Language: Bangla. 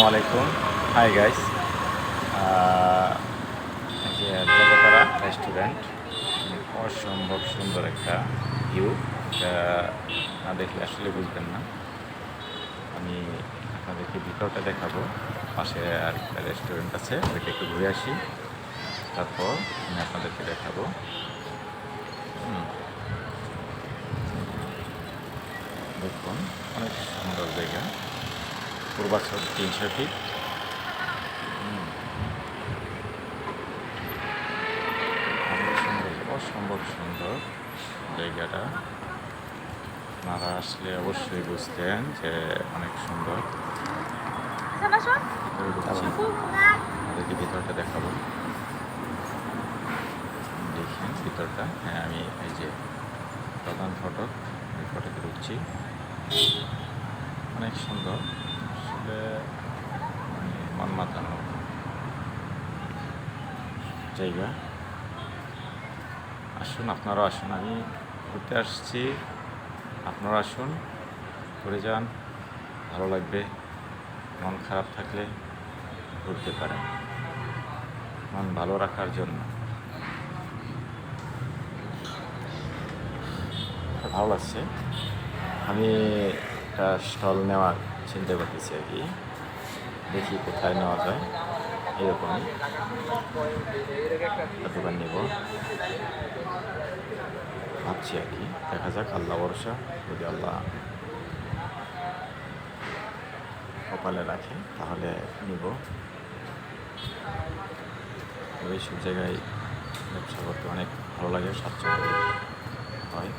আসসালামু আলাইকুম হাই গাইস যে জগতারা রেস্টুরেন্ট অসম্ভব সুন্দর একটা ভিউ না দেখলে আসলে বুঝবেন না। আমি আপনাদেরকে ভিতরটা দেখাবো। পাশে আর একটা রেস্টুরেন্ট আছে, ওইটা একটু ঘুরে আসি। তারপর আমি আপনাদেরকে দেখাবো। দেখুন, অনেক সুন্দর জায়গা। পূর্বাচল তিনশো ফিট অসম্ভব সুন্দর জায়গাটা। আপনারা আসলে অবশ্যই বুঝতেন যে অনেক সুন্দর। আপনাদেরকে ভিতরটা দেখাবো। দেখেন ভিতরটা। হ্যাঁ আমি এই যে প্রধান ফটক এই ফটকে ঢুকছি। অনেক সুন্দর। মানে মন মাতানো জায়গা। আসুন, আপনারাও আসুন। আমি ঘুরতে আসছি। আপনারা আসুন, ঘুরে যান। ভালো লাগবে। মন খারাপ থাকলে ঘুরতে পারেন। মন ভালো রাখার জন্য। ভালো লাগছে। আমি একটা স্টল নেওয়ার চিন্তা করতেছি আর কি। দেখি কোথায় নেওয়া যায়। এরকমই। দোকান নেব। ভাবছি আর কি। দেখা যাক, আল্লাহ ভরসা, যদি আল্লাহ কপালে রাখে, তাহলে নিব। এইসব জায়গায় ব্যবসা করতে অনেক ভালো লাগে, স্বাচ্ছন্দ্য হয়।